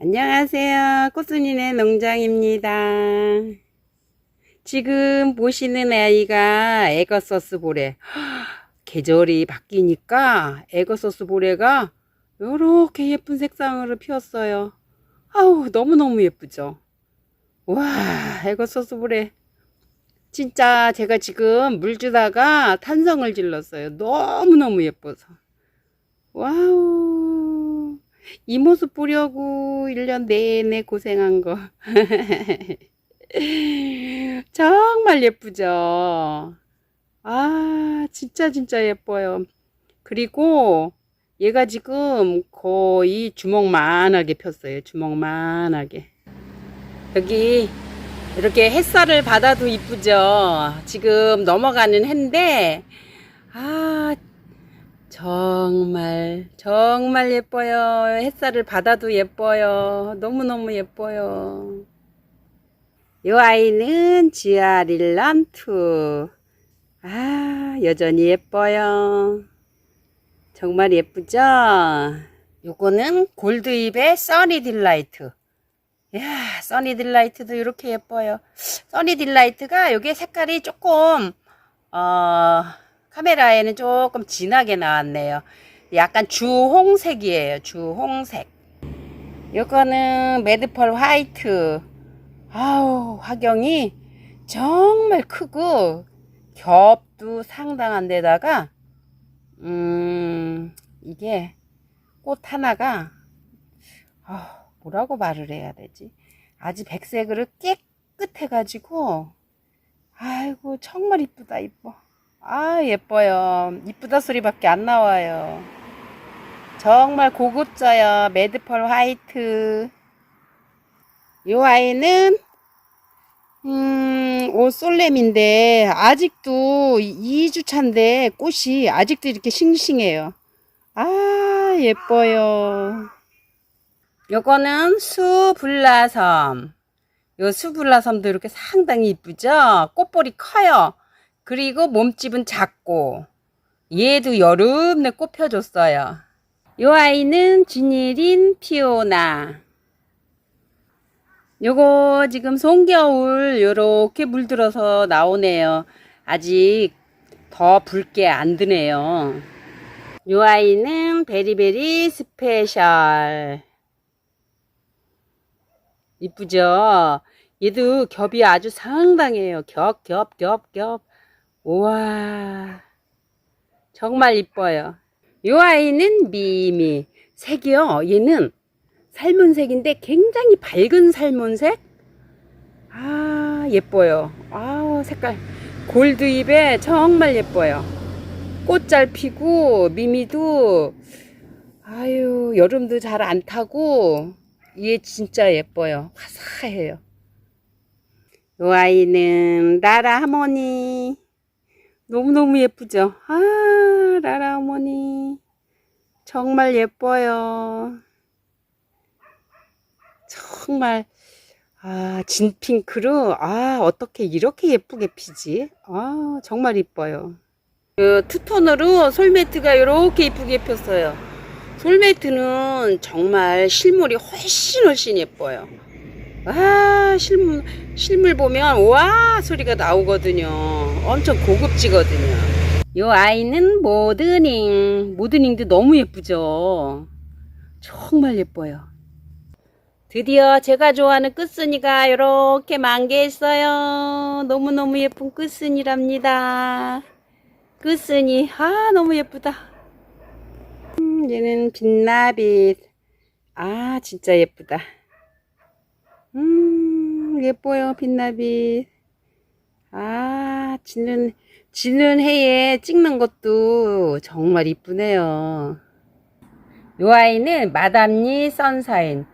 안녕하세요. 꽃순이네 농장입니다. 지금 보시는 아이가 에거서스 보레. 계절이 바뀌니까 에거서스 보레가 이렇게 예쁜 색상으로 피었어요. 아우, 너무너무 예쁘죠? 와, 에거서스 보레. 진짜 제가 지금 물 주다가 탄성을 질렀어요. 너무너무 예뻐서. 와우. 이 모습 보려고 1년 내내 고생한 거. 정말 예쁘죠? 아, 진짜 진짜 예뻐요. 그리고 얘가 지금 거의 주먹만하게 폈어요. 주먹만하게. 여기 이렇게 햇살을 받아도 이쁘죠? 지금 넘어가는 해인데, 아, 정말, 정말 예뻐요. 햇살을 받아도 예뻐요. 너무너무 예뻐요. 이 아이는 지아 릴란투. 아, 여전히 예뻐요. 정말 예쁘죠? 요거는 골드입의 써니 딜라이트. 이야, 써니 딜라이트도 이렇게 예뻐요. 써니 딜라이트가 요게 색깔이 조금, 어, 카메라에는 조금 진하게 나왔네요. 약간 주홍색이에요. 주홍색. 요거는 매드펄 화이트. 아우, 화경이 정말 크고 겹도 상당한 데다가 음, 이게 꽃 하나가 아, 뭐라고 말을 해야 되지? 아주 백색으로 깨끗해 가지고 아이고 정말 이쁘다 이뻐. 아 예뻐요. 이쁘다 소리밖에 안 나와요. 정말 고급져요. 매드펄 화이트. 이 아이는 음, 옷솔렘인데 아직도 2주 차인데 꽃이 아직도 이렇게 싱싱해요. 아 예뻐요. 요거는 수불라섬. 요 수불라섬도 이렇게 상당히 이쁘죠? 꽃볼이 커요. 그리고 몸집은 작고 얘도 여름 내꽃 펴줬어요. 요 아이는 지니린 피오나. 요거 지금 송겨울 요렇게 물들어서 나오네요. 아직 더 붉게 안 드네요. 요 아이는 베리베리 스페셜. 이쁘죠? 얘도 겹이 아주 상당해요. 겹, 겹, 겹, 겹. 우와. 정말 이뻐요. 요 아이는 미미. 색이요. 얘는 살문색인데 굉장히 밝은 살문색. 아, 예뻐요. 아우, 색깔. 골드입에 정말 예뻐요. 꽃 잘 피고, 미미도, 아유, 여름도 잘 안 타고, 얘 진짜 예뻐요. 화사해요. 요 아이는 라라 하모니. 너무너무 예쁘죠? 아, 라라 하모니. 정말 예뻐요. 정말, 아, 진핑크로, 아, 어떻게 이렇게 예쁘게 피지? 아, 정말 이뻐요. 그 투톤으로 솔매트가 이렇게 이쁘게 폈어요. 솔매트는 정말 실물이 훨씬 훨씬 예뻐요. 아, 실물, 실물 보면, 와, 소리가 나오거든요. 엄청 고급지거든요. 요 아이는 모드닝. 모드닝도 너무 예쁘죠? 정말 예뻐요. 드디어 제가 좋아하는 끝순이가 이렇게 만개했어요. 너무너무 예쁜 끝순이랍니다. 끝순이, 아, 너무 예쁘다. 음, 얘는 빛나빛. 아, 진짜 예쁘다. 음, 예뻐요, 빛나빛. 아, 지는, 지는 해에 찍는 것도 정말 이쁘네요. 요 아이는 마담니 선사인.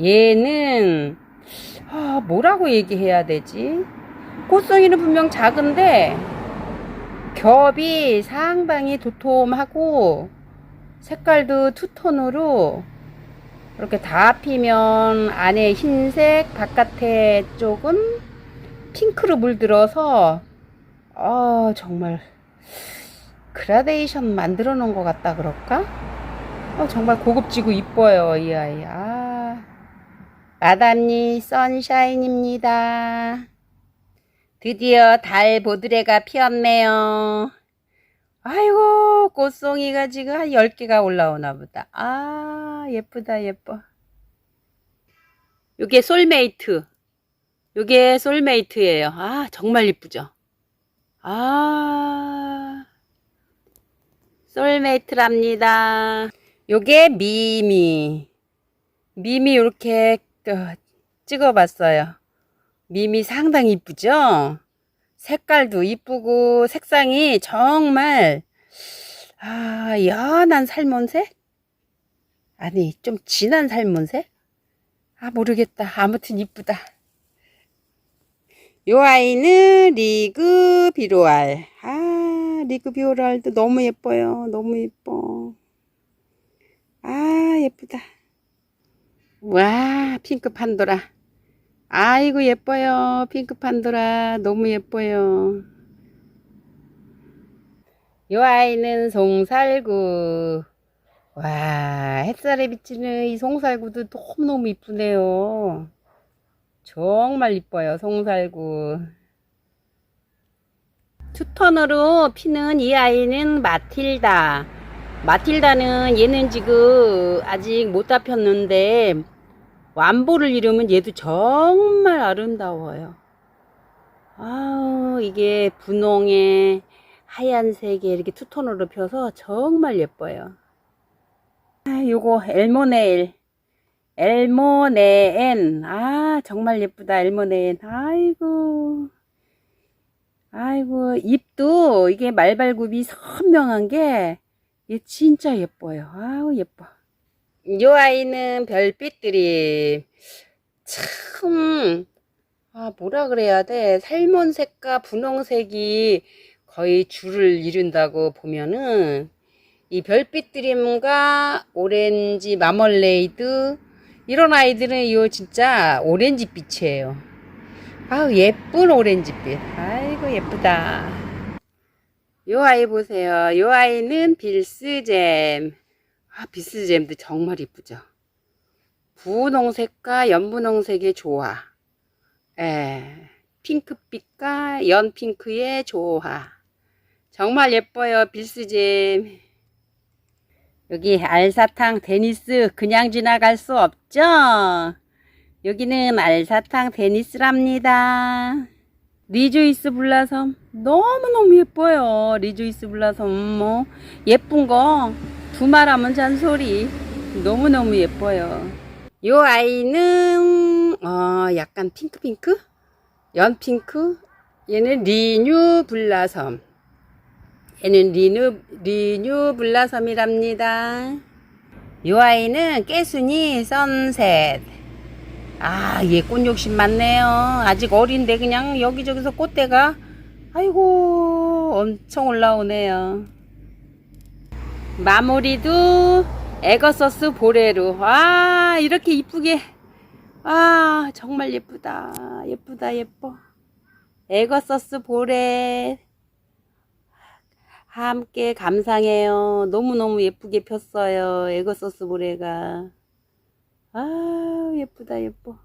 얘는, 아, 뭐라고 얘기해야 되지? 꽃송이는 분명 작은데, 겹이 상당히 도톰하고, 색깔도 투톤으로, 이렇게 다 피면 안에 흰색, 바깥에 쪽은 핑크로 물들어서 아 정말 그라데이션 만들어 놓은 것 같다 그럴까? 어, 정말 고급지고 이뻐요 이 아이. 아 마담니 선샤인입니다. 드디어 달 보드레가 피었네요. 아이고, 꽃송이가 지금 한 10개가 올라오나 보다. 아, 예쁘다, 예뻐. 요게 솔메이트. 요게 솔메이트예요. 아, 정말 이쁘죠? 아, 솔메이트랍니다. 요게 미미. 미미 이렇게 찍어봤어요. 미미 상당히 이쁘죠? 색깔도 이쁘고 색상이 정말 아 연한 살몬색? 아니 좀 진한 살몬색? 아 모르겠다. 아무튼 이쁘다. 요 아이는 리그 비로알. 아 리그 비로알도 너무 예뻐요. 너무 예뻐. 아 예쁘다. 와 핑크 판도라. 아이고 예뻐요 핑크 판도라 너무 예뻐요 요 아이는 송살구 와 햇살에 비치는 이 송살구도 너무너무 이쁘네요 정말 이뻐요 송살구 투턴으로 피는 이 아이는 마틸다 마틸다는 얘는 지금 아직 못다 폈는데 완보를 이루면 얘도 정말 아름다워요. 아우, 이게 분홍에 하얀색에 이렇게 투톤으로 펴서 정말 예뻐요. 아, 요거 엘모네일. 엘모네엔. 아, 정말 예쁘다. 엘모네엔. 아이고. 아이고, 잎도 이게 말발굽이 선명한 게, 얘 진짜 예뻐요. 아우, 예뻐. 요 아이는 별빛들이 참, 아, 뭐라 그래야 돼. 살몬색과 분홍색이 거의 줄을 이룬다고 보면은 이 별빛 드림과 오렌지 마멀레이드 이런 아이들은 요 진짜 오렌지 빛이에요. 아우 예쁜 오렌지 빛. 아이고 예쁘다. 요 아이 보세요. 요 아이는 빌스잼. 아, 비스잼도 정말 이쁘죠. 분홍색과 연분홍색의 조화. 예. 핑크빛과 연핑크의 조화. 정말 예뻐요, 빌스잼. 여기 알사탕 데니스 그냥 지나갈 수 없죠? 여기는 알사탕 데니스랍니다. 리조이스 블라섬 너무너무 예뻐요. 리조이스 블라섬 뭐 예쁜 거 두말하면 잔소리 너무너무 예뻐요 요 아이는 어 약간 핑크핑크 연핑크 얘는 리뉴 블라섬 얘는 리뉴 리뉴 블라 섬이랍니다. 요 아이는 깨순이 선셋. 아 얘 꽃 욕심 많네요. 아직 어린데 그냥 여기저기서 꽃대가 아이고 엄청 올라오네요. 마무리도 에거서스 보레로. 와 이렇게 이쁘게. 아 정말 예쁘다. 예쁘다 예뻐. 에거서스 보레 함께 감상해요. 너무너무 예쁘게 폈어요. 에거서스 보레가. 아 예쁘다 예뻐